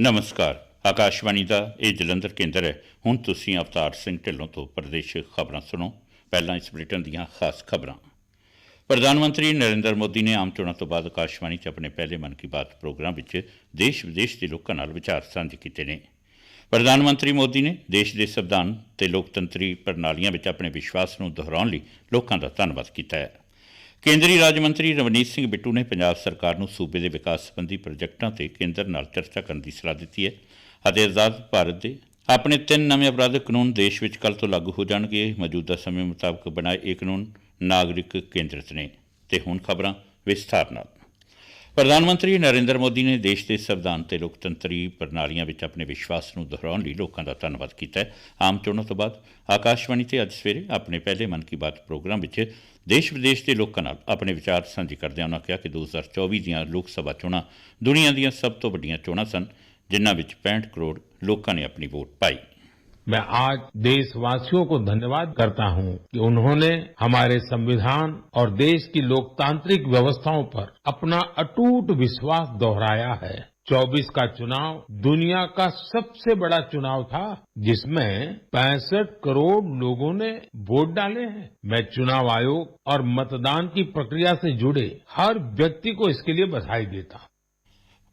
ਨਮਸਕਾਰ। ਆਕਾਸ਼ਵਾਣੀ ਦਾ ਇਹ ਜਲੰਧਰ ਕੇਂਦਰ ਹੈ। ਹੁਣ ਤੁਸੀਂ ਅਵਤਾਰ ਸਿੰਘ ਢਿੱਲੋਂ ਤੋਂ ਪ੍ਰਦੇਸ਼ ਖਬਰਾਂ ਸੁਣੋ। ਪਹਿਲਾਂ ਇਸ ਬੁਲੇਟਿਨ ਦੀਆਂ ਖਾਸ ਖਬਰਾਂ। ਪ੍ਰਧਾਨ ਮੰਤਰੀ ਨਰਿੰਦਰ ਮੋਦੀ ਨੇ ਆਮ ਚੋਣਾਂ ਤੋਂ ਬਾਅਦ ਆਕਾਸ਼ਵਾਣੀ 'ਚ ਆਪਣੇ ਪਹਿਲੇ ਮਨ ਕੀ ਬਾਤ ਪ੍ਰੋਗਰਾਮ ਵਿੱਚ ਦੇਸ਼ ਵਿਦੇਸ਼ ਦੇ ਲੋਕਾਂ ਨਾਲ ਵਿਚਾਰ ਸਾਂਝੇ ਕੀਤੇ ਨੇ। ਪ੍ਰਧਾਨ ਮੰਤਰੀ ਮੋਦੀ ਨੇ ਦੇਸ਼ ਦੇ ਸੰਵਿਧਾਨ ਤੇ ਲੋਕਤੰਤਰੀ ਪ੍ਰਣਾਲੀਆਂ ਵਿੱਚ ਆਪਣੇ ਵਿਸ਼ਵਾਸ ਨੂੰ ਦੁਹਰਾਉਣ ਲਈ ਲੋਕਾਂ ਦਾ ਧੰਨਵਾਦ ਕੀਤਾ ਹੈ। ਕੇਂਦਰੀ ਰਾਜ ਮੰਤਰੀ ਰਵਨੀਤ ਸਿੰਘ ਬਿੱਟੂ ਨੇ ਪੰਜਾਬ ਸਰਕਾਰ ਨੂੰ ਸੂਬੇ ਦੇ ਵਿਕਾਸ ਸੰਬੰਧੀ ਪ੍ਰੋਜੈਕਟਾਂ ਤੇ ਕੇਂਦਰ ਨਾਲ ਚਰਚਾ ਕਰਨ ਦੀ ਸਲਾਹ ਦਿੱਤੀ ਹੈ ਅਤੇ ਆਜ਼ਾਦ ਭਾਰਤ ਦੇ ਆਪਣੇ ਤਿੰਨ ਨਵੇਂ ਅਪਰਾਧਿਕ ਕਾਨੂੰਨ ਦੇਸ਼ ਵਿੱਚ ਕੱਲ ਤੋਂ ਲਾਗੂ ਹੋ ਜਾਣਗੇ। ਮੌਜੂਦਾ ਸਮੇਂ ਮੁਤਾਬਕ ਬਣਾਏ ਇਹ ਕਾਨੂੰਨ ਨਾਗਰਿਕ ਕੇਂਦਰਿਤ ਨੇ। ਤੇ ਹੁਣ ਖਬਰਾਂ ਵਿਸਥਾਰ ਨਾਲ। ਪ੍ਰਧਾਨ ਮੰਤਰੀ ਨਰਿੰਦਰ ਮੋਦੀ ਨੇ ਦੇਸ਼ ਦੇ ਸੰਵਿਧਾਨ ਤੇ ਲੋਕਤੰਤਰੀ ਪ੍ਰਣਾਲੀਆਂ ਵਿੱਚ ਆਪਣੇ ਵਿਸ਼ਵਾਸ ਨੂੰ ਦੁਹਰਾਉਣ ਲਈ ਲੋਕਾਂ ਦਾ ਧੰਨਵਾਦ ਕੀਤਾ ਹੈ। ਆਮ ਚੋਣਾਂ ਤੋਂ ਬਾਅਦ ਆਕਾਸ਼ਵਾਣੀ ਤੇ ਅੱਜ ਸਵੇਰੇ ਆਪਣੇ ਪਹਿਲੇ ਮਨ ਕੀ ਬਾਤ ਪ੍ਰੋਗਰਾਮ ਵਿੱਚ ਦੇਸ਼ ਵਿਦੇਸ਼ ਦੇ ਲੋਕਾਂ ਨਾਲ ਆਪਣੇ ਵਿਚਾਰ ਸਾਂਝੇ ਕਰਦਿਆਂ ਉਹਨਾਂ ਕਿਹਾ ਕਿ 2024 ਦੀਆਂ ਲੋਕ ਸਭਾ ਚੋਣਾਂ ਦੁਨੀਆ ਦੀਆਂ ਸਭ ਤੋਂ ਵੱਡੀਆਂ ਚੋਣਾਂ ਸਨ, ਜਿਨ੍ਹਾਂ ਵਿੱਚ 65 ਕਰੋੜ ਲੋਕਾਂ ਨੇ ਆਪਣੀ ਵੋਟ ਪਾਈ। मैं आज देशवासियों को धन्यवाद करता हूँ कि उन्होंने हमारे संविधान और देश की लोकतांत्रिक व्यवस्थाओं पर अपना अटूट विश्वास दोहराया है। 24 का चुनाव दुनिया का सबसे बड़ा चुनाव था, जिसमें पैंसठ करोड़ लोगों ने वोट डाले हैं। मैं चुनाव आयोग और मतदान की प्रक्रिया से जुड़े हर व्यक्ति को इसके लिए बधाई देता हूँ।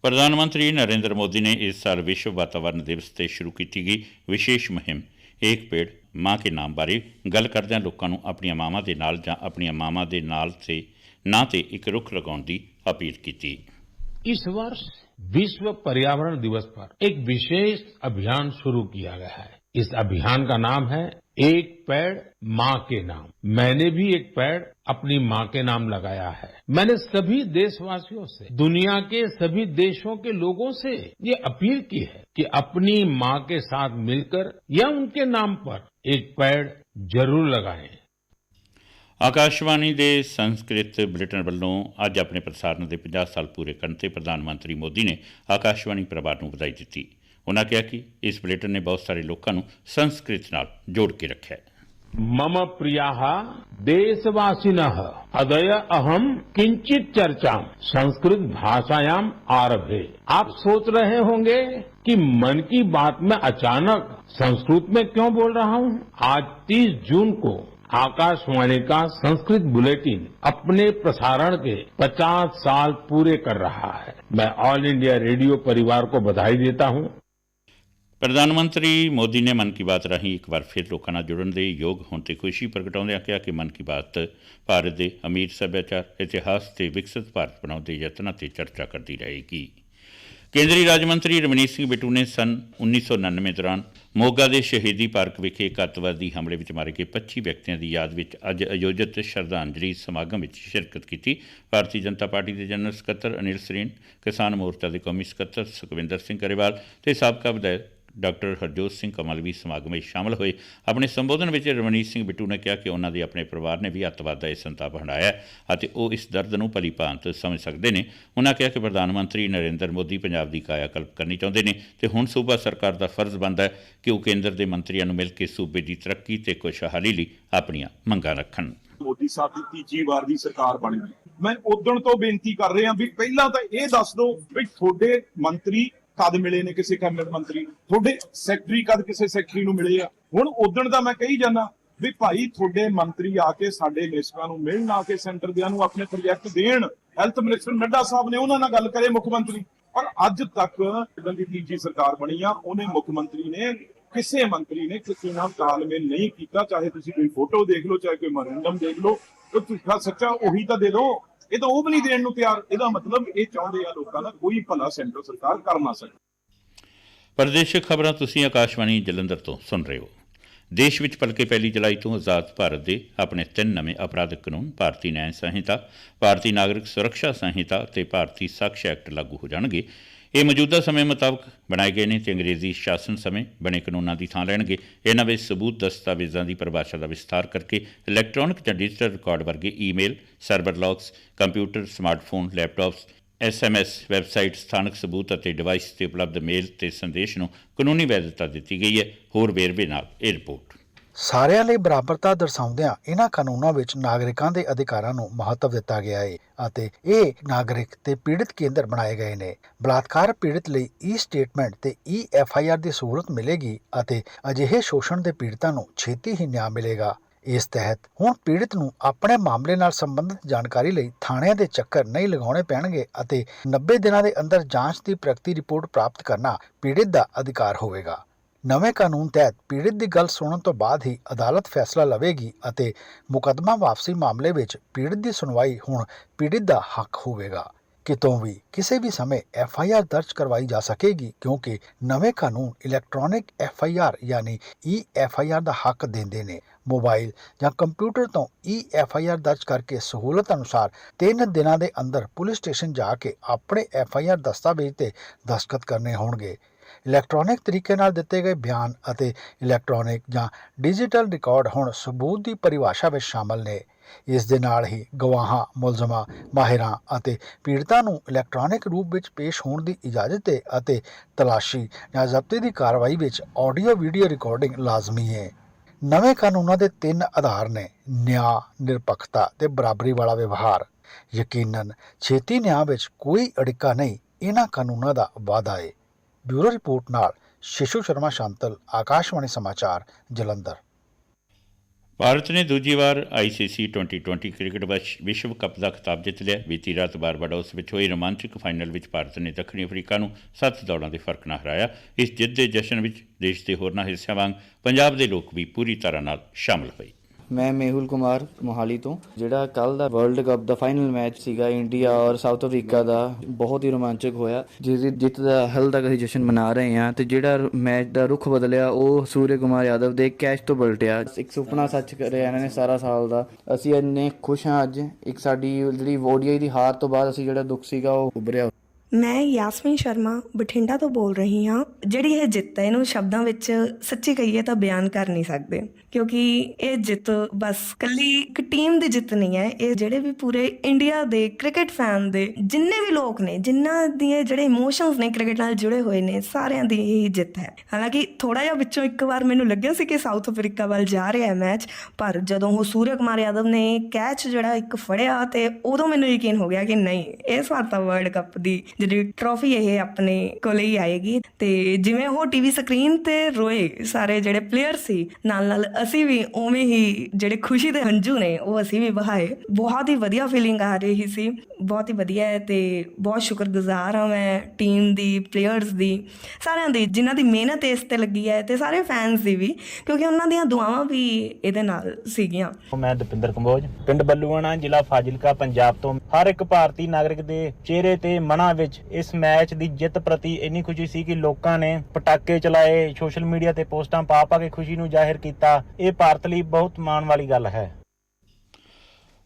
ਪ੍ਰਧਾਨ ਮੰਤਰੀ ਨਰਿੰਦਰ ਮੋਦੀ ਨੇ ਇਸ ਸਾਲ ਵਿਸ਼ਵ ਵਾਤਾਵਰਣ ਦਿਵਸ ਤੇ ਸ਼ੁਰੂ ਕੀਤੀ ਗਈ ਵਿਸ਼ੇਸ਼ ਮੁਹਿੰਮ ਏਕ ਪੇੜ ਮਾਂ ਕੇ ਨਾਮ ਬਾਰੇ ਗੱਲ ਕਰਦਿਆਂ ਲੋਕਾਂ ਨੂੰ ਆਪਣੀਆਂ ਮਾਵਾਂ ਦੇ ਨਾਲ ਜਾਂ ਆਪਣੀਆਂ ਮਾਵਾਂ ਦੇ ਨਾਲ ਤੇ ਨਾਂ ਤੇ ਇੱਕ ਰੁੱਖ ਲਗਾਉਣ ਦੀ ਅਪੀਲ ਕੀਤੀ इस वर्ष विश्व पर्यावरण दिवस पर एक विशेष अभियान शुरू किया गया है इस अभियान का नाम है एक पेड़ माँ के नाम मैंने भी एक पेड़ अपनी माँ के नाम लगाया है मैंने सभी देशवासियों से दुनिया के सभी देशों के लोगों से ये अपील की है कि अपनी माँ के साथ मिलकर या उनके नाम पर एक पेड़ जरूर लगाएं ਆਕਾਸ਼ਵਾਣੀ ਦੇ ਸੰਸਕ੍ਰਿਤ ਬੁਲੇਟਿਨ ਵੱਲੋਂ ਅੱਜ ਆਪਣੇ ਪ੍ਰਸਾਰਣ ਦੇ 50 ਸਾਲ ਪੂਰੇ ਕਰਨ ਤੇ ਪ੍ਰਧਾਨ ਮੰਤਰੀ ਮੋਦੀ ਨੇ ਆਕਾਸ਼ਵਾਣੀ ਪਰਿਵਾਰ ਨੂੰ ਵਧਾਈ ਦਿੱਤੀ ਉਹਨਾਂ ਕਿਹਾ ਕਿ ਇਸ ਬੁਲੇਟਿਨ ਨੇ ਬਹੁਤ ਸਾਰੇ ਲੋਕਾਂ ਨੂੰ ਸੰਸਕ੍ਰਿਤ ਨਾਲ ਜੋੜ ਕੇ ਰੱਖਿਆ ਹੈ मम प्रियाः देशवासिनः अदय अहम किंचित चर्चा संस्कृत भाषायाम आरभे आप सोच रहे होंगे कि मन की बात में अचानक संस्कृत में क्यों बोल रहा हूं आज 30 जून को आकाशवाणी का संस्कृत बुलेटिन अपने प्रसारण के 50 साल पूरे कर रहा है मैं ऑल इंडिया रेडियो परिवार को बधाई देता हूं ਪ੍ਰਧਾਨ ਮੰਤਰੀ ਮੋਦੀ ਨੇ ਮਨ ਕੀ ਬਾਤ ਰਾਹੀਂ ਇੱਕ ਵਾਰ ਫਿਰ ਲੋਕਾਂ ਨਾਲ ਜੁੜਨ ਦੇ ਯੋਗ ਹੋਣ ਤੇ ਖੁਸ਼ੀ ਪ੍ਰਗਟਾਉਂਦਿਆਂ ਕਿਹਾ ਕਿ ਮਨ ਕੀ ਬਾਤ ਭਾਰਤ ਦੇ ਅਮੀਰ ਸੱਭਿਆਚਾਰ, ਇਤਿਹਾਸ ਤੇ ਵਿਕਸਿਤ ਭਾਰਤ ਬਣਾਉਣ ਦੇ ਯਤਨਾਂ ਤੇ ਚਰਚਾ ਕਰਦੀ ਰਹੇਗੀ। ਕੇਂਦਰੀ ਰਾਜ ਮੰਤਰੀ ਰਮਨੀਤ ਸਿੰਘ ਬਿੱਟੂ ਨੇ ਸਨ 1999 ਦੌਰਾਨ ਮੋਗਾ ਦੇ ਸ਼ਹੀਦੀ ਪਾਰਕ ਵਿਖੇ ਇੱਕ ਅੱਤਵਾਦੀ ਹਮਲੇ ਵਿੱਚ ਮਾਰੇ ਗਏ 25 ਵਿਅਕਤੀਆਂ ਦੀ ਯਾਦ ਵਿੱਚ ਅੱਜ ਆਯੋਜਿਤ ਸ਼ਰਧਾਂਜਲੀ ਸਮਾਗਮ ਵਿੱਚ ਸ਼ਿਰਕਤ ਕੀਤੀ। ਭਾਰਤੀ ਜਨਤਾ ਪਾਰਟੀ ਦੇ ਜਨਰਲ ਸਕੱਤਰ ਅਨਿਲ ਸਰੀਨ, ਕਿਸਾਨ ਮੋਰਚਾ ਦੇ ਕੌਮੀ ਸਕੱਤਰ ਸੁਖਵਿੰਦਰ ਸਿੰਘ ਗਰੇਵਾਲ ਤੇ ਸਾਬਕਾ ਵਿਧਾਇਕ ਡਾਕਟਰ ਹਰਜੋਤ ਸਿੰਘ ਕਮਲ ਵੀ ਸਮਾਗਮ ਵਿੱਚ ਸ਼ਾਮਲ ਹੋਏ। ਆਪਣੇ ਸੰਬੋਧਨ ਵਿੱਚ ਰਮਨੀਤ ਸਿੰਘ ਬਿੱਟੂ ਨੇ ਕਿਹਾ ਕਿ ਉਹਨਾਂ ਦੇ ਆਪਣੇ ਪਰਿਵਾਰ ਨੇ ਵੀ ਅੱਤਵਾਦ ਦਾ ਇਹ ਸੰਤਾਪ ਹੰਡਾਇਆ ਅਤੇ ਉਹ ਇਸ ਦਰਦ ਨੂੰ ਭਲੀ ਭਾਂਤ ਸਮਝ ਸਕਦੇ ਨੇ। ਉਹਨਾਂ ਕਿਹਾ ਕਿ ਪ੍ਰਧਾਨ ਮੰਤਰੀ ਨਰਿੰਦਰ ਮੋਦੀ ਪੰਜਾਬ ਦੀ ਕਾਇਆ ਕਲਪ ਕਰਨੀ ਚਾਹੁੰਦੇ ਨੇ ਤੇ ਹੁਣ ਸੂਬਾ ਸਰਕਾਰ ਦਾ ਫਰਜ਼ ਬਣਦਾ ਹੈ ਕਿ ਉਹ ਕੇਂਦਰ ਦੇ ਮੰਤਰੀਆਂ ਨੂੰ ਮਿਲ ਕੇ ਸੂਬੇ ਦੀ ਤਰੱਕੀ ਤੇ ਖੁਸ਼ਹਾਲੀ ਲਈ ਆਪਣੀਆਂ ਮੰਗਾਂ ਰੱਖਣ। ਮੋਦੀ ਸਾਹਿਬ ਦੀ ਤੀਜੀ ਵਾਰ ਦੀ ਸਰਕਾਰ ਬਣੀ ਮੈਂ ਉਦੋਂ ਤੋਂ ਬੇਨਤੀ ਕਰ ਰਿਹਾ ਵੀ ਪਹਿਲਾਂ ਤਾਂ ਇਹ ਦੱਸ ਦਿਓ ਵੀ ਤੁਹਾਡੇ ਮੰਤਰੀ ਕਦ ਮਿਲੇ ਨੇ ਕਿਸੇ ਕੈਬਨਿਟ ਮੰਤਰੀ? ਤੁਹਾਡੇ ਸੈਕਟਰੀ ਕਦ ਕਿਸੇ ਸੈਕਟਰੀ ਨੂੰ ਮਿਲੇ ਆ? ਹੁਣ ਉਦਣ ਦਾ ਮੈਂ ਕਹੀ ਜਾਂਦਾ ਵੀ ਭਾਈ ਤੁਹਾਡੇ ਮੰਤਰੀ ਆ ਕੇ ਸਾਡੇ ਮਿਨਿਸਟਰਾਂ ਨੂੰ ਮਿਲਣ, ਆ ਕੇ ਸੈਂਟਰ ਦਿਆਂ ਨੂੰ ਆਪਣੇ ਪ੍ਰੋਜੈਕਟ ਦੇਣ। ਹੈਲਥ ਮਿਨਿਸਟਰ ਨੱਡਾ ਸਾਹਿਬ ਨੇ ਉਹਨਾਂ ਨਾਲ ਗੱਲ ਕਰੇ ਮੁੱਖ ਮੰਤਰੀ। ਪਰ ਅੱਜ ਤੱਕ ਜਦੋਂ ਦੀ ਤੀਜੀ ਸਰਕਾਰ ਬਣੀ ਆ, ਉਹਨੇ ਮੁੱਖ ਮੰਤਰੀ ਨੇ, ਕਿਸੇ ਮੰਤਰੀ ਨੇ ਕਿਸੇ ਨਾਲ ਤਾਲਮੇਲ ਨਹੀਂ ਕੀਤਾ, ਚਾਹੇ ਤੁਸੀਂ ਕੋਈ ਫੋਟੋ ਦੇਖ ਲਓ, ਚਾਹੇ ਕੋਈ ਮੈਮੋਰੰਡਮ ਦੇਖ ਲਓ ਉਹ ਤੁਸੀਂ ਸੱਚਾ ਉਹੀ ਤਾਂ ਦੇ ਦਿਓ। ਇਹ ਤਾਂ ਉਹ ਵੀ ਨਹੀਂ ਦੇਣ ਨੂੰ ਤਿਆਰ। ਇਹਦਾ ਮਤਲਬ ਇਹ ਚਾਹੁੰਦੇ ਆ ਲੋਕਾਂ ਦਾ ਕੋਈ ਭਲਾ ਸੈਂਟਰ ਸਰਕਾਰ ਕਰ ਨਾ ਸਕੇ। ਪ੍ਰਦੇਸ਼ਕ ਖਬਰਾਂ ਤੁਸੀਂ ਆਕਾਸ਼ਵਾਣੀ ਜਲੰਧਰ ਤੋਂ ਸੁਣ ਰਹੇ ਹੋ। ਦੇਸ਼ ਵਿੱਚ ਭਲਕੇ ਪਹਿਲੀ ਜੁਲਾਈ ਤੋਂ ਆਜ਼ਾਦ ਭਾਰਤ ਦੇ ਆਪਣੇ ਤਿੰਨ ਨਵੇਂ ਅਪਰਾਧਿਕ ਕਾਨੂੰਨ, ਭਾਰਤੀ ਨਿਆਂ ਸੰਹਿਤਾ, ਭਾਰਤੀ ਨਾਗਰਿਕ ਸੁਰੱਖਿਆ ਸੰਹਿਤਾ ਤੇ ਭਾਰਤੀ ਸਾਕਸ਼ੀ ਐਕਟ ਲਾਗੂ ਹੋ ਜਾਣਗੇ। ਇਹ ਮੌਜੂਦਾ ਸਮੇਂ ਮੁਤਾਬਕ ਬਣਾਏ ਗਏ ਨੇ ਤੇ ਅੰਗਰੇਜ਼ੀ ਸ਼ਾਸਨ ਸਮੇਂ ਬਣੇ ਕਾਨੂੰਨਾਂ ਦੀ ਥਾਂ ਲੈਣਗੇ। ਇਹਨਾਂ ਵਿੱਚ ਸਬੂਤ, ਦਸਤਾਵੇਜ਼ਾਂ ਦੀ ਪਰਿਭਾਸ਼ਾ ਦਾ ਵਿਸਥਾਰ ਕਰਕੇ ਇਲੈਕਟ੍ਰੋਨਿਕ ਜਾਂ ਡਿਜੀਟਲ ਰਿਕਾਰਡ ਵਰਗੇ email, server logs computer, smartphone, laptops, SMS, website, ਸਥਾਨਕ ਸਬੂਤ ਅਤੇ ਡਿਵਾਈਸ ਤੇ ਉਪਲਬਧ ਮੇਲ ਤੇ ਸੰਦੇਸ਼ ਨੂੰ ਕਾਨੂੰਨੀ ਵੈਧਤਾ ਦਿੱਤੀ ਗਈ ਹੈ। ਹੋਰ ਵੇਰਵੇ ਨਾਲ ਇਹ ਰਿਪੋਰਟ। ਸਾਰਿਆਂ ਲਈ ਬਰਾਬਰਤਾ ਦਰਸਾਉਂਦਿਆਂ ਇਹਨਾਂ ਕਾਨੂੰਨਾਂ ਵਿੱਚ ਨਾਗਰਿਕਾਂ ਦੇ ਅਧਿਕਾਰਾਂ ਨੂੰ ਮਹੱਤਵ ਦਿੱਤਾ ਗਿਆ ਹੈ ਅਤੇ ਇਹ ਨਾਗਰਿਕ ਤੇ ਪੀੜਤ ਕੇਂਦਰ ਬਣਾਏ ਗਏ ਨੇ। ਬਲਾਤਕਾਰ ਪੀੜਤ ਲਈ ਈ ਸਟੇਟਮੈਂਟ ਤੇ ਈ ਐਫ ਆਈ ਆਰ ਦੀ ਸਹੂਲਤ ਮਿਲੇਗੀ ਅਤੇ ਅਜਿਹੇ ਸ਼ੋਸ਼ਣ ਦੇ ਪੀੜਤਾਂ ਨੂੰ ਛੇਤੀ ਹੀ ਨਿਆਂ ਮਿਲੇਗਾ। ਇਸ ਤਹਿਤ ਹੁਣ ਪੀੜਤ ਨੂੰ ਆਪਣੇ ਮਾਮਲੇ ਨਾਲ ਸੰਬੰਧਿਤ ਜਾਣਕਾਰੀ ਲਈ ਥਾਣਿਆਂ ਦੇ ਚੱਕਰ ਨਹੀਂ ਲਗਾਉਣੇ ਪੈਣਗੇ ਅਤੇ 90 ਦਿਨਾਂ ਦੇ ਅੰਦਰ ਜਾਂਚ ਦੀ ਪ੍ਰਗਤੀ ਰਿਪੋਰਟ ਪ੍ਰਾਪਤ ਕਰਨਾ ਪੀੜਤ ਦਾ ਅਧਿਕਾਰ ਹੋਵੇਗਾ। ਨਵੇਂ ਕਾਨੂੰਨ ਤਹਿਤ ਪੀੜਤ ਦੀ ਗੱਲ ਸੁਣਨ ਤੋਂ ਬਾਅਦ ਹੀ ਅਦਾਲਤ ਫੈਸਲਾ ਲਵੇਗੀ ਅਤੇ ਮੁਕੱਦਮਾ ਵਾਪਸੀ ਮਾਮਲੇ ਵਿੱਚ ਪੀੜਤ ਦੀ ਸੁਣਵਾਈ ਹੁਣ ਪੀੜਤ ਦਾ ਹੱਕ ਹੋਵੇਗਾ। ਕਿਤੋਂ ਵੀ ਕਿਸੇ ਵੀ ਸਮੇਂ ਐਫ ਆਈ ਆਰ ਦਰਜ ਕਰਵਾਈ ਜਾ ਸਕੇਗੀ ਕਿਉਂਕਿ ਨਵੇਂ ਕਾਨੂੰਨ ਇਲੈਕਟ੍ਰੋਨਿਕ ਐਫ ਆਈ ਆਰ ਯਾਨੀ ਈ ਐਫ ਆਈ ਆਰ ਦਾ ਹੱਕ ਦਿੰਦੇ ਨੇ। ਮੋਬਾਈਲ ਜਾਂ ਕੰਪਿਊਟਰ ਤੋਂ ਈ ਐਫ ਆਈ ਆਰ ਦਰਜ ਕਰਕੇ ਸਹੂਲਤ ਅਨੁਸਾਰ 3 ਦਿਨਾਂ ਦੇ ਅੰਦਰ ਪੁਲਿਸ ਸਟੇਸ਼ਨ ਜਾ ਕੇ ਆਪਣੇ ਐਫ ਆਈ ਆਰ ਦਸਤਾਵੇਜ਼ ਤੇ ਦਸਤਖਤ ਕਰਨੇ ਹੋਣਗੇ। ਇਲੈਕਟ੍ਰੋਨਿਕ ਤਰੀਕੇ ਨਾਲ ਦਿੱਤੇ ਗਏ ਬਿਆਨ ਅਤੇ ਇਲੈਕਟ੍ਰੋਨਿਕ ਜਾਂ ਡਿਜੀਟਲ ਰਿਕਾਰਡ ਹੁਣ ਸਬੂਤ ਦੀ ਪਰਿਭਾਸ਼ਾ ਵਿੱਚ ਸ਼ਾਮਲ ਨੇ। ਇਸ ਦੇ ਨਾਲ ਹੀ ਗਵਾਹਾਂ, ਮੁਲਜ਼ਮਾਂ, ਮਾਹਿਰਾਂ ਅਤੇ ਪੀੜਤਾਂ ਨੂੰ ਇਲੈਕਟ੍ਰੋਨਿਕ ਰੂਪ ਵਿੱਚ ਪੇਸ਼ ਹੋਣ ਦੀ ਇਜਾਜ਼ਤ ਹੈ ਅਤੇ ਤਲਾਸ਼ੀ ਜਾਂ ਜ਼ਬਤੀ ਦੀ ਕਾਰਵਾਈ ਵਿੱਚ ਆਡੀਓ ਵੀਡੀਓ ਰਿਕਾਰਡਿੰਗ ਲਾਜ਼ਮੀ ਹੈ। ਨਵੇਂ ਕਾਨੂੰਨਾਂ ਦੇ ਤਿੰਨ ਆਧਾਰ ਨੇ, ਨਿਆਂ, ਨਿਰਪੱਖਤਾ ਤੇ ਬਰਾਬਰੀ ਵਾਲਾ ਵਿਵਹਾਰ। ਯਕੀਨਨ ਛੇਤੀ ਨਿਆਂ ਵਿੱਚ ਕੋਈ ਅੜਿੱਕਾ ਨਹੀਂ ਇਹਨਾਂ ਕਾਨੂੰਨਾਂ ਦਾ ਵਾਅਦਾ ਹੈ। ਬਿਊਰੋ ਰਿਪੋਰਟ ਨਾਲ ਸ਼ਿਸ਼ੂ ਸ਼ਰਮਾ ਸ਼ਾਂਤਲ, ਆਕਾਸ਼ਵਾਣੀ ਸਮਾਚਾਰ, ਜਲੰਧਰ। ਭਾਰਤ ਨੇ ਦੂਜੀ ਵਾਰ ਆਈਸੀਸੀ 2020 ਕ੍ਰਿਕਟ ਵਿਸ਼ਵ ਕੱਪ ਦਾ ਖਿਤਾਬ ਜਿੱਤ ਲਿਆ। ਬੀਤੀ ਰਾਤ ਬਾਰਬਾਡੋਸ ਵਿੱਚ ਹੋਈ ਰੋਮਾਂਚਕ ਫਾਈਨਲ ਵਿੱਚ ਭਾਰਤ ਨੇ ਦੱਖਣੀ ਅਫਰੀਕਾ ਨੂੰ 7 ਦੌੜਾਂ ਦੇ ਫ਼ਰਕ ਨਾਲ ਹਰਾਇਆ। ਇਸ ਜਿੱਤ ਦੇ ਜਸ਼ਨ ਵਿੱਚ ਦੇਸ਼ ਦੇ ਹੋਰਨਾਂ ਹਿੱਸਿਆਂ ਵਾਂਗ ਪੰਜਾਬ ਦੇ ਲੋਕ ਵੀ ਪੂਰੀ ਤਰ੍ਹਾਂ ਨਾਲ ਸ਼ਾਮਲ ਹੋਏ। ਮੈਂ ਮੇਹੁਲ ਕੁਮਾਰ ਮੋਹਾਲੀ ਤੋਂ, ਜਿਹੜਾ ਕੱਲ ਦਾ ਵਰਲਡ ਕੱਪ ਦਾ ਫਾਈਨਲ ਮੈਚ ਸੀਗਾ ਇੰਡੀਆ ਔਰ ਸਾਊਥ ਅਫਰੀਕਾ ਦਾ, ਬਹੁਤ ਹੀ ਰੋਮਾਂਚਕ ਹੋਇਆ ਜਿਸ ਦੀ ਜਿੱਤ ਦਾ ਹਲ ਤੱਕ ਅਸੀਂ ਜਸ਼ਨ ਮਨਾ ਰਹੇ ਹਾਂ ਤੇ ਜਿਹੜਾ ਮੈਚ ਦਾ ਰੁਖ ਬਦਲਿਆ, ਉਹ ਸੂਰਯ ਕੁਮਾਰ ਯਾਦਵ ਦੇ ਕੈਚ ਤੋਂ ਪਲਟਿਆ। ਇੱਕ ਸੁਪਨਾ ਸੱਚ ਕਰਿਆ ਇਹਨਾਂ ਨੇ ਸਾਰਾ ਸਾਲ ਦਾ। ਅਸੀਂ ਇੰਨੇ ਖੁਸ਼ ਹਾਂ ਅੱਜ, ਇੱਕ ਸਾਡੀ ਜਿਹੜੀ ਓਡੀਆਈ ਦੀ ਹਾਰ ਤੋਂ ਬਾਅਦ ਅਸੀਂ ਜਿਹੜਾ ਦੁੱਖ ਸੀਗਾ, ਉਹ ਉਭਰਿਆ। ਮੈਂ ਯਾਸਮੀਨ ਸ਼ਰਮਾ ਬਠਿੰਡਾ ਤੋਂ ਬੋਲ ਰਹੀ ਹਾਂ। ਜਿਹੜੀ ਇਹ ਜਿੱਤ ਹੈ, ਇਹਨੂੰ ਸ਼ਬਦਾਂ ਵਿੱਚ ਸੱਚੀ ਕਹੀਏ ਤਾਂ ਬਿਆਨ ਕਰ ਨਹੀਂ ਸਕਦੇ। ਕਿਉਂਕਿ ਇਹ ਜਿੱਤ ਬਸ ਕੱਲੀ ਇੱਕ ਟੀਮ ਦੀ ਜਿੱਤ ਨਹੀਂ ਹੈ। ਇਹ ਜਿਹੜੇ ਵੀ ਪੂਰੇ ਇੰਡੀਆ ਦੇ ਕ੍ਰਿਕਟ ਫੈਨ ਦੇ ਜਿੰਨੇ ਵੀ ਲੋਕ ਨੇ ਜਿਨ੍ਹਾਂ ਦੀਆਂ ਜਿਹੜੇ ਇਮੋਸ਼ਨਸ ਨੇ ਕ੍ਰਿਕਟ ਨਾਲ ਜੁੜੇ ਹੋਏ ਨੇ, ਸਾਰਿਆਂ ਦੀ ਇਹ ਜਿੱਤ ਹੈ। ਹਾਲਾਂਕਿ ਥੋੜਾ ਜਿਹਾ ਵਿੱਚੋਂ ਇੱਕ ਵਾਰ ਮੈਨੂੰ ਲੱਗਿਆ ਸੀ ਕਿ ਸਾਊਥ ਅਫਰੀਕਾ ਵੱਲ ਜਾ ਰਿਹਾ ਹੈ ਮੈਚ, ਪਰ ਜਦੋਂ ਉਹ ਸੂਰਯ ਕੁਮਾਰ ਯਾਦਵ ਨੇ ਕੈਚ ਜਿਹੜਾ ਇੱਕ ਫੜਿਆ ਤੇ ਉਦੋਂ ਮੈਨੂੰ ਯਕੀਨ ਹੋ ਗਿਆ ਕਿ ਨਹੀਂ, ਇਸ ਵਾਰ ਤਾਂ ਵਰਲਡ ਕੱਪ ਦੀ ਜਿਹੜੀ ਟਰੋਫੀ ਇਹ ਆਪਣੇ ਕੋਲ ਹੀ ਆਏਗੀ ਤੇ ਜਿਵੇਂ ਉਹ ਟੀਵੀ ਸਕਰੀਨ ਤੇ ਰੋਏ ਸਾਰੇ ਜਿਹੜੇ ਪਲੇਅਰ ਸੀ, ਨਾਲ ਨਾਲ ਅਸੀਂ ਵੀ ਉਵੇਂ ਹੀ ਜਿਹੜੇ ਖੁਸ਼ੀ ਦੇ ਹੰਝੂ ਨੇ, ਉਹ ਅਸੀਂ ਵੀ ਵਹਾਏ। ਬਹੁਤ ਹੀ ਵਧੀਆ ਫੀਲਿੰਗ ਆ ਰਹੀ ਸੀ। ਬਹੁਤ ਹੀ ਵਧੀਆ ਹੈ ਤੇ ਬਹੁਤ ਸ਼ੁਕਰਗੁਜ਼ਾਰ ਹਾਂ ਮੈਂ ਟੀਮ ਦੀ ਪਲੇਅਰਸ ਦੀ, ਸਾਰਿਆਂ ਦੀ, ਜਿਨ੍ਹਾਂ ਦੀ ਮਿਹਨਤ ਇਸ ਤੇ ਲੱਗੀ ਹੈ ਤੇ ਸਾਰੇ ਫੈਨਸ ਦੀ ਵੀ, ਕਿਉਂਕਿ ਉਹਨਾਂ ਦੀਆਂ ਦੁਆਵਾਂ ਵੀ ਇਹਦੇ ਨਾਲ ਸੀਗੀਆਂ। ਮੈਂ ਦਪਿੰਦਰ ਕੰਬੋਜ, ਪਿੰਡ ਬੱਲੂਆਣਾ, ਜ਼ਿਲ੍ਹਾ ਫਾਜ਼ਿਲਕਾ, ਪੰਜਾਬ ਤੋਂ। ਹਰ ਇੱਕ ਭਾਰਤੀ ਨਾਗਰਿਕ ਦੇ ਚਿਹਰੇ ਤੇ ਮਨਾਂ ਵਿੱਚ ਇਸ ਮੈਚ ਦੀ ਜਿੱਤ ਪ੍ਰਤੀ ਇੰਨੀ ਖੁਸ਼ੀ ਸੀ ਕਿ ਲੋਕਾਂ ਨੇ ਪਟਾਕੇ ਚਲਾਏ, ਸੋਸ਼ਲ ਮੀਡੀਆ ਤੇ ਪੋਸਟਾਂ ਪਾ ਪਾ ਕੇ ਖੁਸ਼ੀ ਨੂੰ ਜ਼ਾਹਿਰ ਕੀਤਾ। ਇਹ ਭਾਰਤ ਲਈ ਬਹੁਤ ਮਾਣ ਵਾਲੀ ਗੱਲ ਹੈ।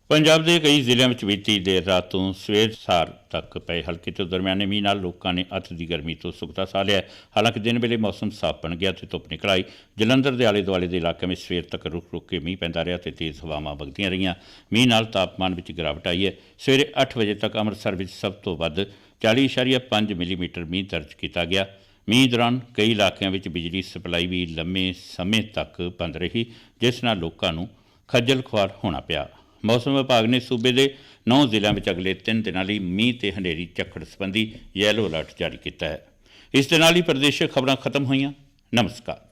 ਪੰਜਾਬ ਦੇ ਕਈ ਜ਼ਿਲ੍ਹਿਆਂ ਵਿੱਚ ਬੀਤੀ ਦੇਰ ਰਾਤ ਤੋਂ ਸਵੇਰ ਸਾਰ ਤੱਕ ਪਏ ਹਲਕੇ ਤੋਂ ਦਰਮਿਆਨੇ ਮੀਂਹ ਨਾਲ ਲੋਕਾਂ ਨੇ ਅੱਤ ਦੀ ਗਰਮੀ ਤੋਂ ਸੁਖਤਾ ਸਾਹ ਲਿਆ। ਹਾਲਾਂਕਿ ਦਿਨ ਵੇਲੇ ਮੌਸਮ ਸਾਫ਼ ਬਣ ਗਿਆ ਤੇ ਧੁੱਪ ਨਿਕਲ ਆਈ। ਜਲੰਧਰ ਦੇ ਆਲੇ ਦੁਆਲੇ ਦੇ ਇਲਾਕਿਆਂ ਵਿੱਚ ਸਵੇਰ ਤੱਕ ਰੁਕ ਰੁਕ ਕੇ ਮੀਂਹ ਪੈਂਦਾ ਰਿਹਾ ਤੇ ਤੇਜ਼ ਹਵਾਵਾਂ ਵਗਦੀਆਂ ਰਹੀਆਂ। ਮੀਂਹ ਨਾਲ ਤਾਪਮਾਨ ਵਿੱਚ ਗਿਰਾਵਟ ਆਈ ਹੈ। ਸਵੇਰੇ 8 ਵਜੇ ਤੱਕ ਅੰਮ੍ਰਿਤਸਰ ਵਿੱਚ ਸਭ ਤੋਂ ਵੱਧ 40.5 ਮਿਲੀਮੀਟਰ ਮੀਂਹ ਦਰਜ ਕੀਤਾ ਗਿਆ। ਮੀਂਹ ਦੌਰਾਨ ਕਈ ਇਲਾਕਿਆਂ ਵਿੱਚ ਬਿਜਲੀ ਸਪਲਾਈ ਵੀ ਲੰਮੇ ਸਮੇਂ ਤੱਕ ਬੰਦ ਰਹੀ, ਜਿਸ ਨਾਲ ਲੋਕਾਂ ਨੂੰ ਖੱਜਲ ਖੁਆਰ ਹੋਣਾ ਪਿਆ। ਮੌਸਮ ਵਿਭਾਗ ਨੇ ਸੂਬੇ ਦੇ 9 ਜ਼ਿਲ੍ਹਿਆਂ ਵਿੱਚ ਅਗਲੇ 3 ਦਿਨਾਂ ਲਈ ਮੀਂਹ ਤੇ ਹਨੇਰੀ ਝੱਖੜ ਸੰਬੰਧੀ ਯੈਲੋ ਅਲਰਟ ਜਾਰੀ ਕੀਤਾ ਹੈ। ਇਸ ਦੇ ਨਾਲ ਹੀ ਪ੍ਰਦੇਸ਼ਕ ਖਬਰਾਂ ਖਤਮ ਹੋਈਆਂ। ਨਮਸਕਾਰ।